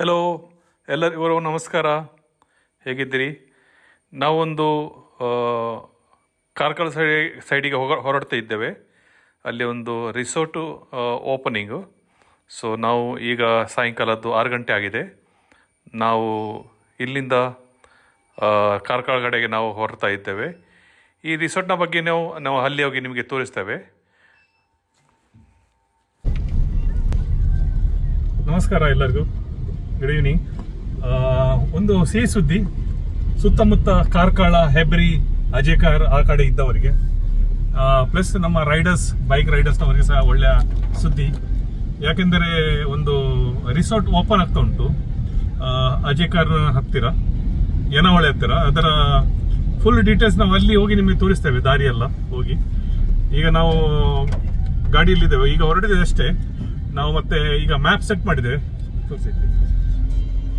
Hello ಎಲ್ಲರಿಗೂ ನಮಸ್ಕಾರ. ಹೇಗಿದ್ದೀರಿ? ನಾವೊಂದು ಕಾರ್ಕಳ ಸೈಡ್, ಸೈಡಿಗೆ ಹೋಗ, ಹೊರಡ್ತಾ ಇದ್ದೇವೆ. ಅಲ್ಲಿ ಒಂದು ರಿಸೋರ್ಟು ಓಪನಿಂಗು. ಸೊ ನಾವು ಈಗ ಸಾಯಂಕಾಲದ್ದು ಆರು ಗಂಟೆ ಆಗಿದೆ. ನಾವು ಇಲ್ಲಿಂದ ಕಾರ್ಕಳ ಕಡೆಗೆ ನಾವು ಹೊರಡ್ತಾ ಇದ್ದೇವೆ. ಈ ರಿಸೋರ್ಟ್ನ ಬಗ್ಗೆ ನಾವು ನಾವು ಅಲ್ಲಿ ಹೋಗಿ ನಿಮಗೆ ತೋರಿಸ್ತೇವೆ. ನಮಸ್ಕಾರ ಎಲ್ಲರಿಗೂ. ಗುಡ್ ಈವ್ನಿಂಗ್ ಒಂದು ಸಿಹಿ ಸುದ್ದಿ, ಸುತ್ತಮುತ್ತ ಕಾರ್ಕಳ, ಹೆಬ್ರಿ ಅಜೇಕರ್ ಆ ಕಡೆ ಇದ್ದವರಿಗೆ. ಪ್ಲಸ್ ನಮ್ಮ ರೈಡರ್ಸ್ ಬೈಕ್ ರೈಡರ್ಸ್ನವರಿಗೆ ಸಹ ಒಳ್ಳೆಯ ಸುದ್ದಿ. ಯಾಕೆಂದರೆ ಒಂದು ರಿಸಾರ್ಟ್ ಓಪನ್ ಆಗ್ತಾ ಉಂಟು. ಅಜೇಕರ್ ಹತ್ತಿರ, ಯನವಳೆ ಹತ್ತಿರ. ಅದರ ಫುಲ್ ಡೀಟೇಲ್ಸ್ ನಾವು ಅಲ್ಲಿ ಹೋಗಿ ನಿಮಗೆ ತೋರಿಸ್ತೇವೆ, ದಾರಿಯೆಲ್ಲ ಹೋಗಿ. ಈಗ ನಾವು ಗಾಡಿಯಲ್ಲಿದ್ದೇವೆ. ಈಗ ಹೊರಟಿದ್ದೇವೆ ಅಷ್ಟೇ. ನಾವು ಮತ್ತೆ ಈಗ ಮ್ಯಾಪ್ ಸೆಟ್ ಮಾಡಿದ್ದೇವೆ.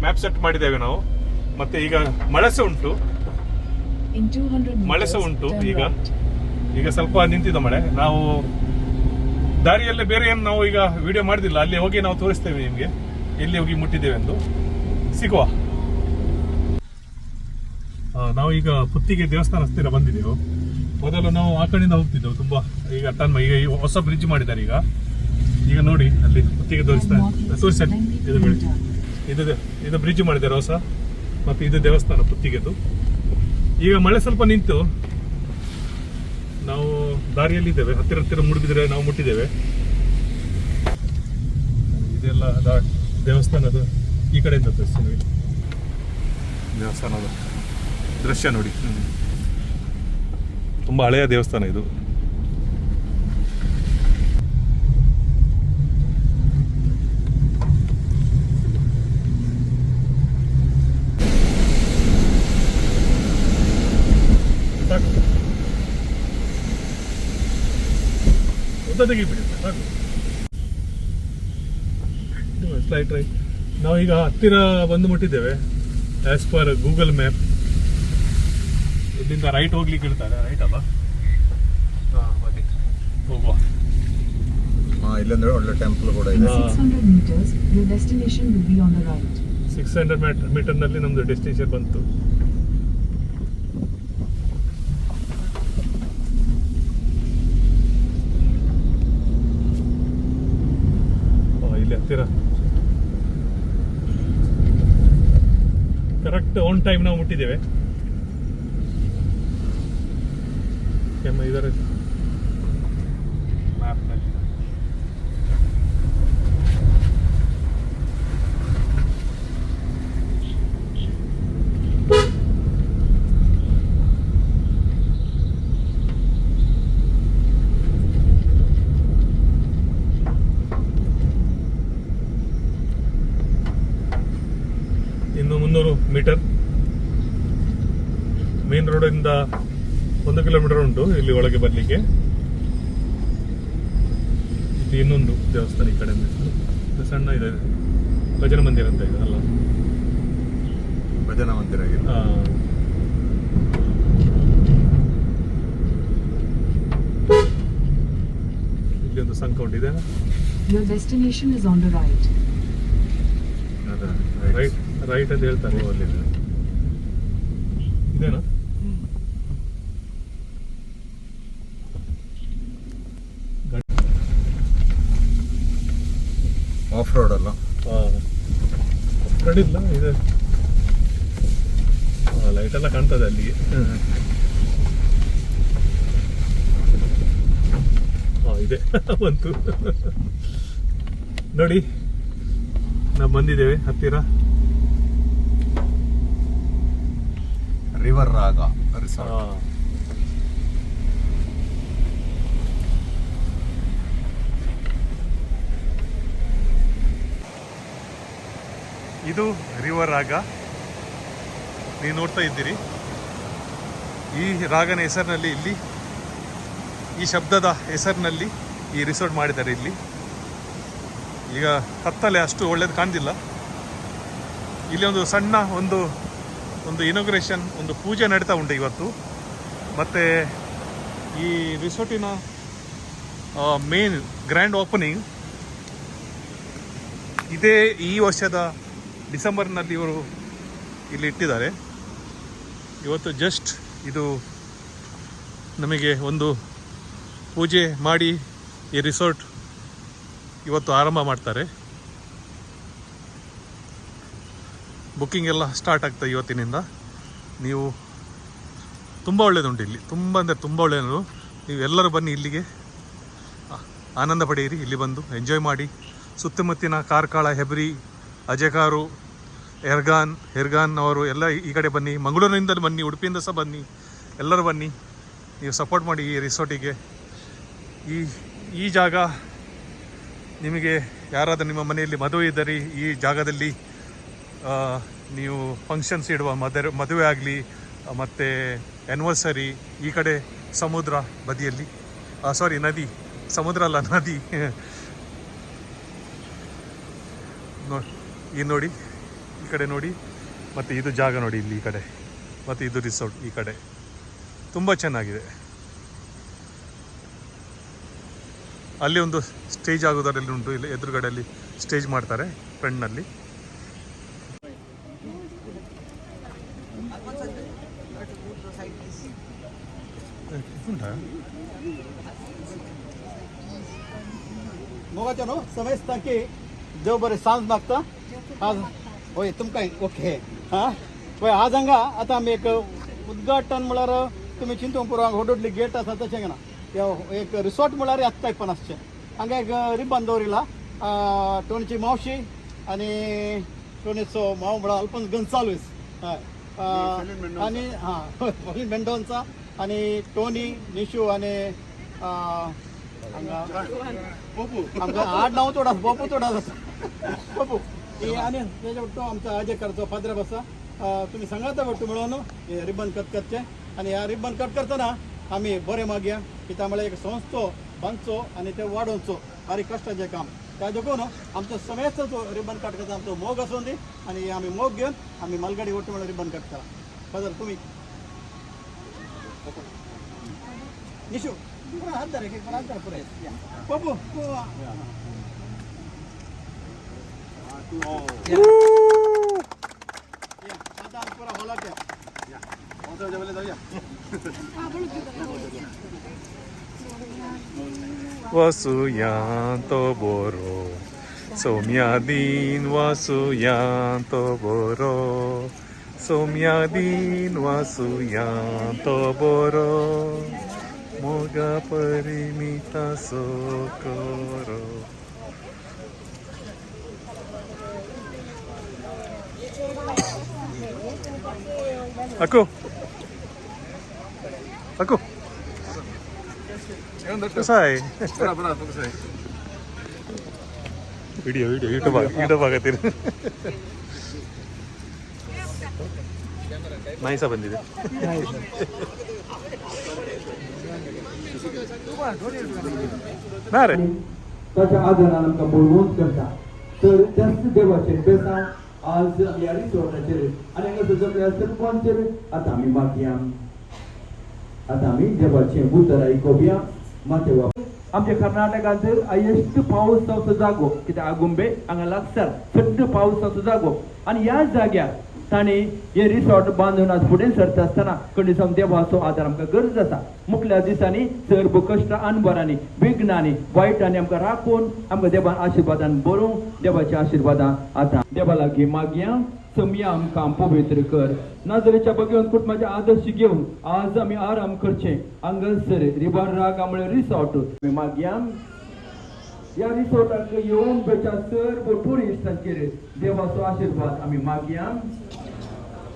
ಮ್ಯಾಪ್ ಸೆಟ್ ಮಾಡಿದ್ದೇವೆ ನಾವು. ಮತ್ತೆ ಈಗ ಮಳೆಸ ಸಹ ಉಂಟು ಮಳೆಸ 200 ಮಳೆ ಸಹ ಉಂಟು ಈಗ. ಈಗ ಸ್ವಲ್ಪ ನಿಂತಿದೆ ಮಳೆ. ನಾವು ದಾರಿಯಲ್ಲೇ ಬೇರೆ ಏನು ನಾವು ಈಗ ವಿಡಿಯೋ ಮಾಡಿದಿಲ್ಲ. ಅಲ್ಲಿ ಹೋಗಿ ನಾವು ತೋರಿಸ್ತೇವೆ ನಿಮಗೆ. ಎಲ್ಲಿ ಹೋಗಿ ಮುಟ್ಟಿದ್ದೇವೆ ಎಂದು ಸಿಗುವ ನಾವು ಈಗ ಪುತ್ತಿಗೆ ದೇವಸ್ಥಾನ ಹತ್ತಿರ ಬಂದಿದ್ದೇವೆ ಮೊದಲು ನಾವು ಆ ಕಡೆಯಿಂದ ಹೋಗ್ತಿದ್ದೆವು. ತುಂಬಾ ಈಗ ತನ್ಮ ಈಗ ಹೊಸ ಬ್ರಿಡ್ಜ್ ಮಾಡಿದ್ದಾರೆ ಈಗ. ಈಗ ನೋಡಿ ಅಲ್ಲಿ ಪುತ್ತಿಗೆ ತೋರಿಸ್ತಾರೆ ತೋರಿಸ್ತಾರೆ ಇದು ಬಿಡಿ ಇದು ಇದು ಬ್ರಿಡ್ಜ್ ಮಾಡಿದ್ದಾರೆ ಹೊಸ ಮತ್ತೆ ಇದು ದೇವಸ್ಥಾನ ಪುತ್ತಿಗೆದು. ಈಗ ಮಳೆ ಸ್ವಲ್ಪ ನಿಂತು ನಾವು ದಾರಿಯಲ್ಲಿದ್ದೇವೆ. ಹತ್ತಿರ ಹತ್ತಿರ ಮುಡಿದ್ರೆ ನಾವು ಮುಟ್ಟಿದ್ದೇವೆ. ಇದೆಲ್ಲ ದೇವಸ್ಥಾನದ ಈ ಕಡೆಯಿಂದ ತೋರಿಸ್ತೀವಿ ದೇವಸ್ಥಾನದ ದೃಶ್ಯ ನೋಡಿ. ತುಂಬಾ ಹಳೆಯ ದೇವಸ್ಥಾನ ಇದು. ತೆಗಿಬಿಡಿ ಸ್ಲೈಟ್ ರೈಟ್ ನಾವು ಈಗ ಹತ್ತಿರ ಬಂದು ಮುಟ್ಟಿದ್ದೇವೆ ಆಸ್ ಪರ್ ಗೂಗಲ್ ಮ್ಯಾಪ್ ಇಲ್ಲಿಂದ ರೈಟ್ ಹೋಗ್ಲಿಕ್ಕೆ ಇರ್ತಾರೆ ರೈಟ್ ಅಲ್ಲ ಹಾಂ ಹೋಗುವ. ಹಾ ಇಲ್ಲಂದ್ರೆ ಒಳ್ಳೆ ಟೆಂಪಲ್ ಕೂಡ ಇದೆ. In 600 meters, your destination will be on the right. Six hundred ಮೀಟರ್ನಲ್ಲಿ ನಮ್ದು ಡೆಸ್ಟಿನೇಷನ್ ಬಂತು ಓ, ಇಲ್ಲಿ ಹತ್ತಿರ ಕರೆಕ್ಟ್ ಆನ್ ಟೈಮ್ ನಾವು ಮುಟ್ಟಿದ್ದೇವೆ. ಇದರ. ಮ್ಯಾಪ್ನಲ್ಲಿ ಬರಲಿಕ್ಕೆ ಇದು ಇನ್ನೊಂದು ದೇವಸ್ಥಾನ ಈ ಕಡೆ ಇದು ಸಣ್ಣ ಇದೆ. ಭಜನ ಮಂದಿರ ಅಂತ ಇದೆ ಅಲ್ಲ? ಭಜನ ಮಂದಿರ ಆ. ಇಲ್ಲಿ ಒಂದು ಸಂಕೌಂಟ್ ಇದೆ Your destination is on the right. ಅದ ರೈಟ್ ರೈಟ್ ಅಂತ ಹೇಳ್ತಾರೆ. ಓ, ಅಲ್ಲಿದೆ. ಇದೇನಾ ಆಫ್ ರೋಡ್ ಅಲ್ಲ ಕಡಿಲ್ಲ ಇದೆ. ಲೈಟ್ ಎಲ್ಲ ಕಾಣ್ತದೆ ಅಲ್ಲಿ ಹಾಂ ಇದೆ. ಬಂತು. ನೋಡಿ ನಾವು ಬಂದಿದ್ದೇವೆ ಹತ್ತಿರ. ರಿವರ್ ರಾಗ. ರಿಸಾರ್ಟ್ ಇದು ರಿವರ್ ರಾಗ. ನೀವು ನೋಡ್ತಾ ಇದ್ದೀರಿ. ಈ ರಾಗನ ಹೆಸರಿನಲ್ಲಿ ಇಲ್ಲಿ, ಈ ಶಬ್ದದ ಹೆಸರಿನಲ್ಲಿ ಈ ರಿಸೋರ್ಟ್ ಮಾಡಿದ್ದಾರೆ ಇಲ್ಲಿ. ಈಗ ಹತ್ತಲೆ ಅಷ್ಟು ಒಳ್ಳೇದು ಕಾಣ್ತಿಲ್ಲ ಇಲ್ಲಿ ಒಂದು ಸಣ್ಣ ಒಂದು ಒಂದು ಇನಾಗ್ರೇಷನ್ ಒಂದು ಪೂಜೆ ನಡೀತಾ ಉಂಟು ಇವತ್ತು. ಮತ್ತು ಈ ರಿಸೋರ್ಟಿನ ಮೇನ್ ಗ್ರ್ಯಾಂಡ್ ಓಪನಿಂಗ್ ಇದೇ ಈ ವರ್ಷದ ಡಿಸೆಂಬರ್ನಲ್ಲಿ ಇವರು ಇಲ್ಲಿ ಇಟ್ಟಿದ್ದಾರೆ. ಇವತ್ತು ಜಸ್ಟ್ ಇದು ನಮಗೆ ಒಂದು ಪೂಜೆ ಮಾಡಿ ಈ ರಿಸಾರ್ಟ್ ಇವತ್ತು ಆರಂಭ ಮಾಡ್ತಾರೆ. ಬುಕ್ಕಿಂಗ್ ಎಲ್ಲ ಸ್ಟಾರ್ಟ್ ಆಗ್ತದೆ ಇವತ್ತಿನಿಂದ. ನೀವು ತುಂಬ ಒಳ್ಳೆಯದುಂಟು ಇಲ್ಲಿ. ತುಂಬ ಅಂದರೆ ತುಂಬ ಒಳ್ಳೆಯದು ನೀವು ಎಲ್ಲರೂ ಬನ್ನಿ ಇಲ್ಲಿಗೆ. ಆನಂದ ಪಡೆಯಿರಿ. ಇಲ್ಲಿ ಬಂದು ಎಂಜಾಯ್ ಮಾಡಿ. ಸುತ್ತಮುತ್ತಿನ ಕಾರ್ಕಳ, ಹೆಬ್ರಿ ಅಜೆಕಾರು ಎರ್ಗಾನ್ ಹೆರ್ಗಾನ್ ಅವರು ಎಲ್ಲ ಈ ಕಡೆ ಬನ್ನಿ ಮಂಗಳೂರಿನಿಂದ ಬನ್ನಿ, ಉಡುಪಿಯಿಂದ ಸಹ ಬನ್ನಿ, ಎಲ್ಲರೂ ಬನ್ನಿ, ನೀವು ಸಪೋರ್ಟ್ ಮಾಡಿ ಈ ರಿಸಾರ್ಟಿಗೆ ಈ ಈ ಜಾಗ ನಿಮಗೆ ಯಾರಾದರೂ ನಿಮ್ಮ ಮನೆಯಲ್ಲಿ ಮದುವೆ ಇದ್ದರೆ ಈ ಜಾಗದಲ್ಲಿ ನೀವು ಫಂಕ್ಷನ್ಸ್ ಇಡುವ ಮದುವೆ ಮದುವೆ ಆಗಲಿ, ಮತ್ತು ಆ್ಯನಿವರ್ಸರಿ ಈ ಕಡೆ ಸಮುದ್ರ ಬದಿಯಲ್ಲಿ. ಸಾರಿ ನದಿ, ಸಮುದ್ರ ಅಲ್ಲ, ನದಿ. ನೋ, ಈ ನೋಡಿ. ಕಡೆ ನೋಡಿ, ಮತ್ತು ಇದು ಜಾಗ ನೋಡಿ ಇಲ್ಲಿ ಈ ಕಡೆ, ಮತ್ತು ಇದು ರಿಸಾರ್ಟ್ ಈ ಕಡೆ. ತುಂಬ ಚೆನ್ನಾಗಿದೆ. ಅಲ್ಲಿ ಒಂದು ಸ್ಟೇಜ್ ಆಗೋದರಲ್ಲಿ ಉಂಟು, ಇಲ್ಲಿ ಎದುರುಗಡೆಯಲ್ಲಿ ಸ್ಟೇಜ್ ಮಾಡ್ತಾರೆ ಫ್ರೆಂಡ್ನಲ್ಲಿ. ನೋವಾಜನು ಸಮಯಕ್ಕೆ ದೇವಬರಿ ಸಾಂಜ್ ಮಾಗ್ತಾ. होय तुमकां ओके. हां? होय आज हांगा आतां आमी एक उद्घाटन म्हळ्यार तुमी चिंतूंक पुरो हांगा व्हडली गेट आसा तशें ना एक रिसॉर्ट म्हळ्यार टायपान आसचें हांगा एक रिबन दवरिला टोनीची मावशी आनी टोनीचो माव म्हळ्यार अल्फोन्स गन्साल्वीस हय आनी हां पॉलिन मेंडोन्सा आनी टोनी निशू आनी हांगा पपू आमकां आड नांव पपू थोडा जाता पपू हे आनी तेजे तो आमचा अजय करचो पाद्रे बसा. तुमी सांगात वट्टू मेळोन हे रिबन कट करचें आनी ह्या रिबन कट करतना आमी बरें मागया कित्याक म्हळ्यार एक संस्थो बांदचो आनी ते वाडोवचो बारीक कश्टाचें काम. त्या देखून आमचो समेस्त जो रिबन कट करता आमचो मोग आसूं दी. आनी आमी मोग घेवन आमी मलगाडी वट्टू म्हणून रिबन कट करा. फादर तुमी निशू हात धर हात पुरे या. पप्पू. हो. Oh. Yeah. बोरो सोम्या दिन वासुयांत बोरो सोम्या दिन वासुयांत बोरो मोगा परिमिता सो करो अको कसा आहे व्हिडिओ व्हिडिओ युट्यूब युट्यूब ಆಗತ್ತೀರಿ नाही सा ಬಂದಿದೆ ना रे ताच्या आदारान आमकां बोलवून करता तर जास्त देवाचेर बेसांव आज ह्या रिसॉर्टाचेर आनी हांगा सगळ्या सरपंचेर आतां आमी मागया आतां आमी देवाचें उतर आयकोवया माते वा आमच्या कर्नाटकांत हायेस्ट पावस जावचो जागो कित्याक आगुंबे हांगा लागसार थंड पावस जावचो जागो आनी ह्या जाग्यार तांणी हे रिसॉर्ट बांदून आज फुडें सरता आसतना खंय देवाचो आदार आमकां गरज आसा मुखल्या दिसांनी सर्व कश्ट अनबरांनी विघ्नांनी वायटांनी आमकां राखून आमकां देवान आशिर्वादान भरूंक देवाच्या आशिर्वादान आतां देवा लागीं मागया समया आमकां पवित्र कर. नाजरेच्या बगेवन कुटुंबाचे आदर्श घेवन आज आमी आराम करचें. हांगासर रिबार राग आमळे रिसॉर्ट मागया. या रिसॉर्टाक येवन बेच्या सर्व टुरिस्टांचेर देवाचो आशिर्वाद आमी मागया.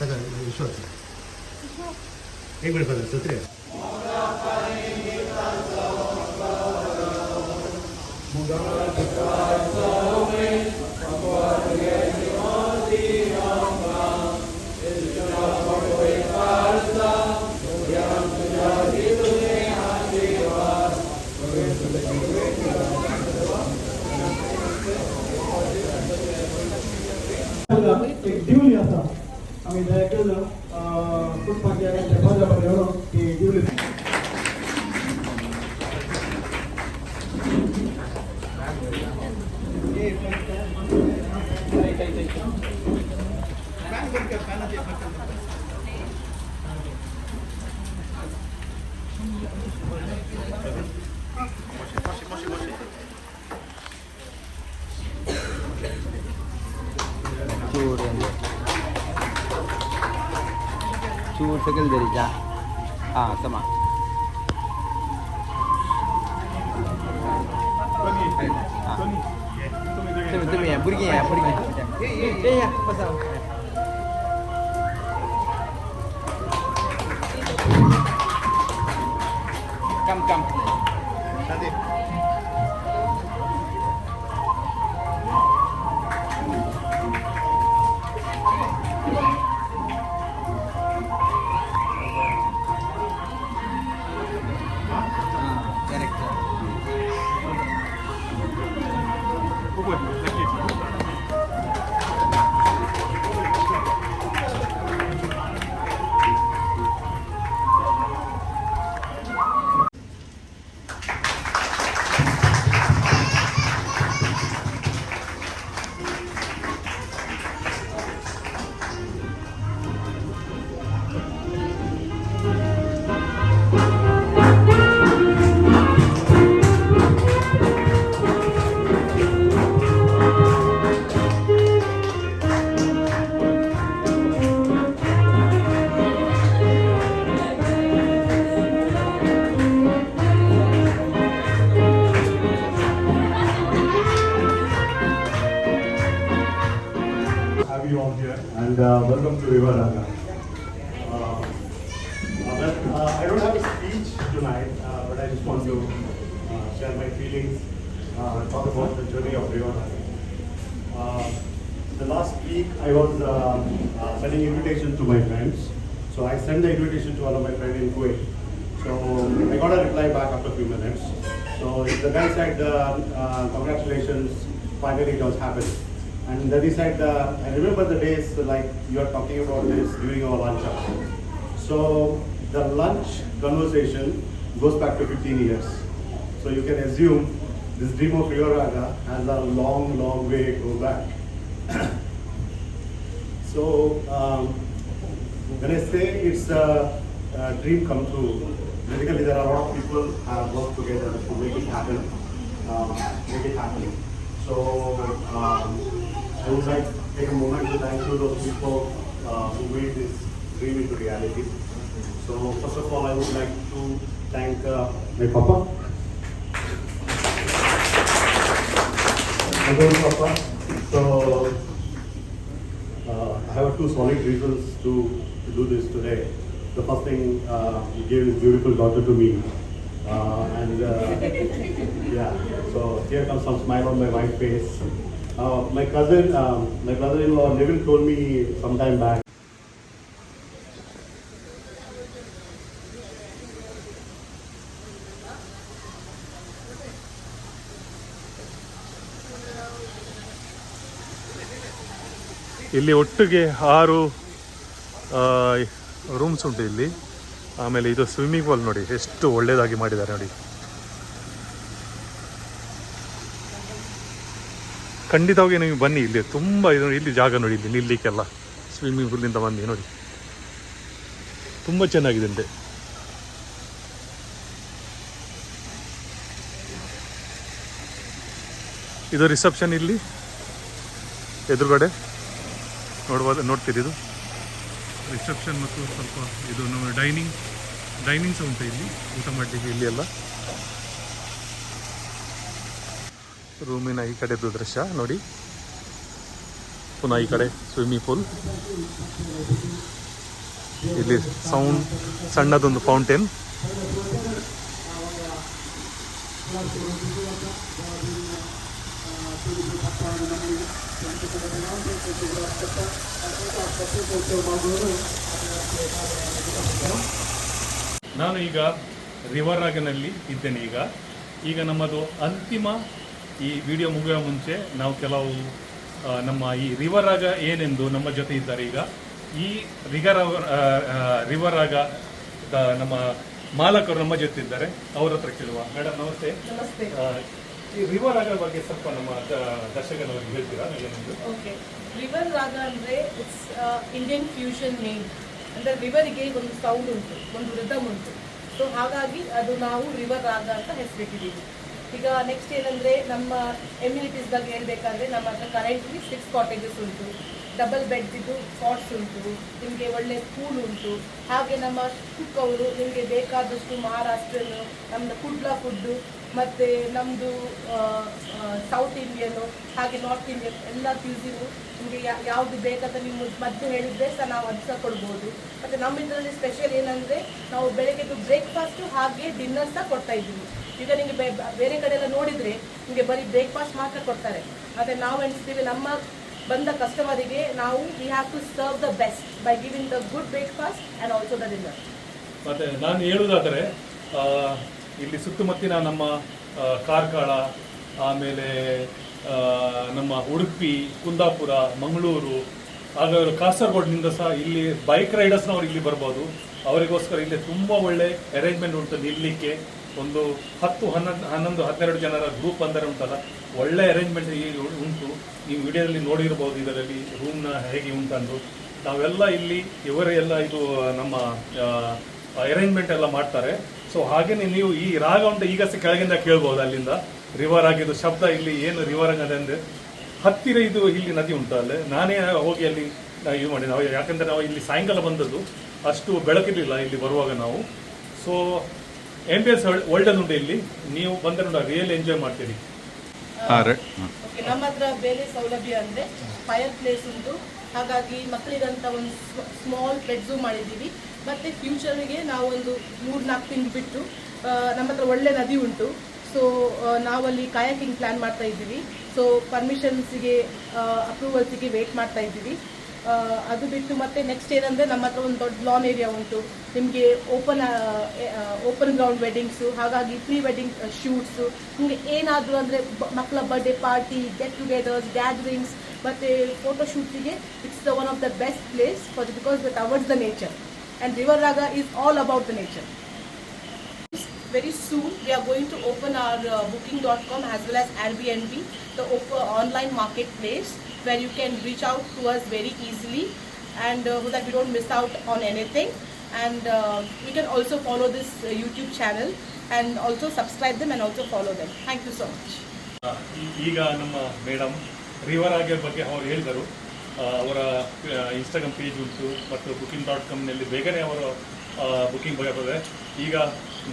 ತಗ ವಿಶ್ವಾಸ ಹೇಗೆ ಬಿಡ್ಬೋದು ಸತ್ರೆ ಮುಗ चूर चूर सकल दे रही जा हाँ समा புரிய புரிய புரிய ஏய் ஏய் ஏய் பசாவு கம் கம் தாதே uh, welcome to River. Uh, uh, I don't have a speech tonight, uh, but I just want to uh, share my feelings, uh, talk about the journey of River. Uh, the last week I was uh, uh, sending invitations to my friends. So I sent the invitation to one of my friends in Kuwait. So I got a reply back after a few minutes. So the guy said, uh, uh, congratulations, finally it was happening. And then he said, uh, I remember the days like you are talking about this during our lunch hour. So the lunch conversation goes back to 15 years. So you can assume this dream of Rio Raga has a long, long way to go back. so um, when I say it's a, a dream come true, basically there are a lot of people who have worked together to make it happen, um, make it happen. So um, I would like to take a moment to thank you those people uh, who made this dream into reality. So first of all, I would like to thank uh, my papa. My own papa. So uh, I have two solid reasons to, to do this today. The first thing, uh, he gave his beautiful daughter to me. Uh, and uh, yeah, so here comes some smile on my white face. Uh, my cousin, um, my brother-in-law, Neville told me some time back. ಇಲ್ಲಿ ಒಟ್ಟಿಗೆ ಆರು rooms ಉಂಟು ಇಲ್ಲಿ ಆಮೇಲೆ ಇದು swimming pool ನೋಡಿ ಎಷ್ಟು ಒಳ್ಳೆಯದಾಗಿ ಮಾಡಿದ್ದಾರೆ ನೋಡಿ ಖಂಡಿತವಾಗಿ ನೀವು ಬನ್ನಿ ಇಲ್ಲಿ. ತುಂಬ ಇದು ಇಲ್ಲಿ ಜಾಗ ನೋಡಿ, ಇಲ್ಲಿ ನಿಲ್ಲಿಕ್ಕೆಲ್ಲ. ಸ್ವಿಮ್ಮಿಂಗ್ ಪೂಲಿಂದ ಬನ್ನಿ ನೋಡಿ. ತುಂಬ ಚೆನ್ನಾಗಿದೆ ಅಂತೆ. ಇದು ರಿಸೆಪ್ಷನ್ ಇಲ್ಲಿ. ಎದುರುಗಡೆ. ನೋಡ್ಬೋದು, ನೋಡ್ತೀರಿ ಇದು. ರಿಸೆಪ್ಷನ್ ಮತ್ತು ಸ್ವಲ್ಪ ಇದು ನಮ್ಮ ಡೈನಿಂಗ್ ಡೈನಿಂಗ್ ಸಹ ಉಂಟು ಇಲ್ಲಿ. ಊಟ ಮಾಡಲಿಕ್ಕೆ ಇಲ್ಲಿ ಎಲ್ಲ. ರೂಮಿನ ಈ ಕಡೆದು ದೃಶ್ಯ, ನೋಡಿ. ಪುನಃ ಈ ಕಡೆ ಸ್ವಿಮ್ಮಿಂಗ್ ಪೂಲ್ ಇಲ್ಲಿ ಸೌಂಡ್ ಸಣ್ಣದೊಂದು ಫೌಂಟೇನ್ ನಾನು ಈಗ ರಿವರ್ ರಾಗನಲ್ಲಿ ಇದ್ದೇನೆ ಈಗ. ಈಗ ನಮ್ಮದು ಅಂತಿಮ ಈ ವಿಡಿಯೋ ಮುಗಿಯುವ ಮುಂಚೆ ನಾವು ಕೆಲವು ನಮ್ಮ ಈ ರಿವರ್ ರಾಗ ಏನೆಂದು ನಮ್ಮ ಜೊತೆ ಇದ್ದಾರೆ ಈಗ. ಈ ರಿಗರ್ ರಿವರ್ ರಾಗ ನಮ್ಮ ಮಾಲಕರು ನಮ್ಮ ಜೊತೆ ಇದ್ದಾರೆ. ಅವ್ರ ಹತ್ರ ಕೇಳುವ. ಮೇಡಮ್ ನಮಸ್ತೆ. ನಮಸ್ತೆ. ಈ ರಿವರ್ ರಾಗ ಬಗ್ಗೆ ಸ್ವಲ್ಪ ನಮ್ಮ ದರ್ಶಕರವರಿಗೆ ಹೇಳ್ತೀರಾ? ಏನೆಂದು ಓಕೆ. ರಿವರ್ ರಾಗ ಅಂದರೆ ಇಟ್ಸ್ ಇಂಡಿಯನ್ ಫ್ಯೂಷನ್ ನೇಮ್ ಅಂದರೆ ರಿವರಿಗೆ ಒಂದು ಸೌಂಡ್ ಉಂಟು ಒಂದು ರಿದಮ್ ಉಂಟು. ಸೊ ಹಾಗಾಗಿ ಅದು ನಾವು ರಿವರ್ ರಾಗ ಅಂತ ಹೆಸರಿಟ್ಟಿದ್ದೀವಿ. ಈಗ ನೆಕ್ಸ್ಟ್ ಏನಂದರೆ ನಮ್ಮ ಎಮ್ಯುನಿಟೀಸ್ ಬಗ್ಗೆ ಹೇಳಬೇಕಾದ್ರೆ ನಮ್ಮ ಹತ್ರ ಕರೆಂಟ್ಲಿ ಸಿಕ್ಸ್ ಕಾಟೇಜಸ್ ಉಂಟು. ಡಬಲ್ ಬೆಡ್ ಇದು ಕಾಟ್ಸ್ ಉಂಟು. ನಿಮಗೆ ಒಳ್ಳೆ ಸ್ಕೂಲ್ ಉಂಟು. ಹಾಗೆ ನಮ್ಮ ಕುಕ್ ಅವರು ನಿಮಗೆ ಬೇಕಾದಷ್ಟು ಮಹಾರಾಷ್ಟ್ರನ್ ನಮ್ಮದು ಕುಡ್ಲಾ ಫುಡ್ಡು ಮತ್ತು ನಮ್ಮದು ಸೌತ್ ಇಂಡಿಯನು ಹಾಗೆ ನಾರ್ತ್ ಇಂಡಿಯನ್ ಎಲ್ಲ ಕ್ಯೂಸಿನು ನಿಮಗೆ ಯಾವುದು ಬೇಕಂತ ನಿಮ್ಮ ಮದ್ದು ಹೇಳಿದರೆ ಸಹ ನಾವು ಅದು ಸಹ ಕೊಡ್ಬೋದು. ಮತ್ತು ನಮ್ಮ ಇದರಲ್ಲಿ ಸ್ಪೆಷಲ್ ಏನಂದರೆ ನಾವು ಬೆಳಗ್ಗೆದು ಬ್ರೇಕ್ಫಾಸ್ಟು ಹಾಗೆ ಡಿನ್ನರ್ ಸಹ ಕೊಡ್ತಾ ಇದ್ದೀವಿ. ಈಗ ನಿಮಗೆ ಬೇರೆ ಕಡೆ ಎಲ್ಲ ನೋಡಿದರೆ ನಿಮಗೆ ಬರೀ ಬ್ರೇಕ್ಫಾಸ್ಟ್ ಮಾತ್ರ ಕೊಡ್ತಾರೆ. ಆದರೆ ನಾವು ಎಣಿಸ್ತೀವಿ ನಮ್ಮ ಬಂದ ಕಸ್ಟಮರಿಗೆ ನಾವು we have to serve the best by giving the good breakfast and also the dinner ಮತ್ತೆ ನಾನು ಹೇಳುವುದಾದರೆ ಇಲ್ಲಿ ಸುತ್ತಮುತ್ತಿನ ನಮ್ಮ ಕಾರ್ಕಳ, ಆಮೇಲೆ ನಮ್ಮ ಉಡುಪಿ, ಕುಂದಾಪುರ, ಮಂಗಳೂರು, ಹಾಗಾದ್ರೆ ಕಾಸರಗೋಡ್ನಿಂದ ಸಹ ಇಲ್ಲಿ ಬೈಕ್ ರೈಡರ್ಸ್ನವ್ರು ಇಲ್ಲಿ ಬರ್ಬೋದು. ಅವರಿಗೋಸ್ಕರ ಇಲ್ಲಿ ತುಂಬ ಒಳ್ಳೆ ಅರೇಂಜ್ಮೆಂಟ್ ಉಂಟು ನಿಲ್ಲಲಿಕ್ಕೆ ಒಂದು ಹತ್ತು ಹನ್ನೊಂದು ಹನ್ನೊಂದು, ಹನ್ನೆರಡು ಜನರ ಗ್ರೂಪ್ ಅಂದರೆ ಉಂಟಲ್ಲ? ಒಳ್ಳೆ ಅರೇಂಜ್ಮೆಂಟ್ ಉಂಟು. ನೀವು ವಿಡಿಯೋದಲ್ಲಿ ನೋಡಿರ್ಬೋದು ಇದರಲ್ಲಿ ರೂಮ್ನ ಹೇಗೆ ಉಂಟಂದು. ನಾವೆಲ್ಲ ಇಲ್ಲಿ, ಇವರೇ ಇದು ನಮ್ಮ ಅರೇಂಜ್ಮೆಂಟ್ ಎಲ್ಲ ಮಾಡ್ತಾರೆ. ಸೊ ಹಾಗೇನೆ ನೀವು ಈ ರಾಗ ಉಂಟು ಈಗ ಸಹ ಕೆಳಗಿಂದ ಕೇಳ್ಬೋದು ಅಲ್ಲಿಂದ. ರಿವರ್ ಆಗಿದ್ದು ಶಬ್ದ ಇಲ್ಲಿ ಏನು ರಿವರ್ ಆಗಿದೆ ಅಂದರೆ ಹತ್ತಿರ ಇದು ಇಲ್ಲಿ ನದಿ ಉಂಟು ಅಲ್ಲೇ. ನಾನೇ ಹೋಗಿ ಅಲ್ಲಿ ಇದು ಮಾಡಿ. ನಾವು ಯಾಕಂದರೆ ನಾವು ಇಲ್ಲಿ ಸಾಯಂಕಾಲ ಬಂದದ್ದು. ಅಷ್ಟು ಬೆಳಕಿರಲಿಲ್ಲ ಇಲ್ಲಿ ಬರುವಾಗ ನಾವು. ಸೊ ಆಂಬಿಯನ್ಸ್ ವರ್ಲ್ಡ್ ನೋಡಿ ಇಲ್ಲಿ. ನೀವು ಬಂದರೆ ರಿಯಲ್ ಎಂಜಾಯ್ ಮಾಡ್ತೀರಿ. ನಮ್ಮ ಹತ್ರ ಬೇರೆ ಸೌಲಭ್ಯ ಅಂದ್ರೆ ಫೈರ್ ಪ್ಲೇಸ್ ಉಂಟು. ಹಾಗಾಗಿ ಮಕ್ಕಳಿಗಂತ ಒಂದು ಸ್ಮಾಲ್ ಬೆಡ್ರೂಮ್ ಮಾಡಿದ್ದೀವಿ. ಮತ್ತೆ ಫ್ಯೂಚರಿಗೆ ನಾವು ಒಂದು ಮೂರು ನಾಲ್ಕು ತಿಂಗಳು ಬಿಟ್ಟು ಆ, ನಮ್ಮ ಹತ್ರ ಒಳ್ಳೆ ನದಿ ಉಂಟು. ಸೊ ನಾವಲ್ಲಿ ಕಾಯಕಿಂಗ್ ಪ್ಲಾನ್ ಮಾಡ್ತಾ ಇದ್ದೀವಿ. ಸೊ ಪರ್ಮಿಷನ್ಸಿಗೆ ಅಪ್ರೂವಲ್ಸಿಗೆ ವೇಟ್ ಮಾಡ್ತಾ ಇದ್ದೀವಿ. ಅದು ಬಿಟ್ಟು ಮತ್ತೆ ನೆಕ್ಸ್ಟ್ ಏನಂದರೆ ನಮ್ಮ ಹತ್ರ ಒಂದು ದೊಡ್ಡ ಲಾನ್ ಏರಿಯಾ ಉಂಟು. ನಿಮಗೆ ಓಪನ್ ಓಪನ್ ಗ್ರೌಂಡ್ ವೆಡ್ಡಿಂಗ್ಸು ಹಾಗಾಗಿ ಪ್ರೀ ವೆಡ್ಡಿಂಗ್ ಶೂಟ್ಸು ನಿಮಗೆ ಏನಾದರೂ ಅಂದರೆ ಮಕ್ಕಳ birthday party get togethers gatherings ಮತ್ತು photo ಶೂಟಿಗೆ it's the one of the best place for because the towards the nature and river ರಾಗ is all about the nature very soon we are going to open our uh, booking.com as well as airbnb the online marketplace where you can reach out to us very easily and uh, so that you don't miss out on anything and uh, you can also follow this uh, youtube channel and also subscribe them and also follow them thank you so much ಈಗ ನಮ್ಮ river ಆಗಿ ಬಗ್ಗೆ ಅವರು ಹೇಳಿದರು ಅವರ Instagram page ಉಂಟು ಮತ್ತು booking dot ಕಾಮ್ನಲ್ಲಿ ಬೇಗನೆ ಅವರು ಬುಕಿಂಗ್ ಬರ್ತದೆ ಈಗ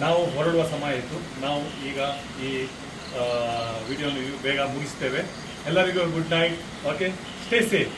ನಾವು ಹೊರಡುವ ಸಮಯ ಇತ್ತು. ನಾವು ಈಗ ಈ ವಿಡಿಯೋನ ಬೇಗ ಮುಗಿಸ್ತೇವೆ. ಎಲ್ಲರಿಗೂ good night okay stay safe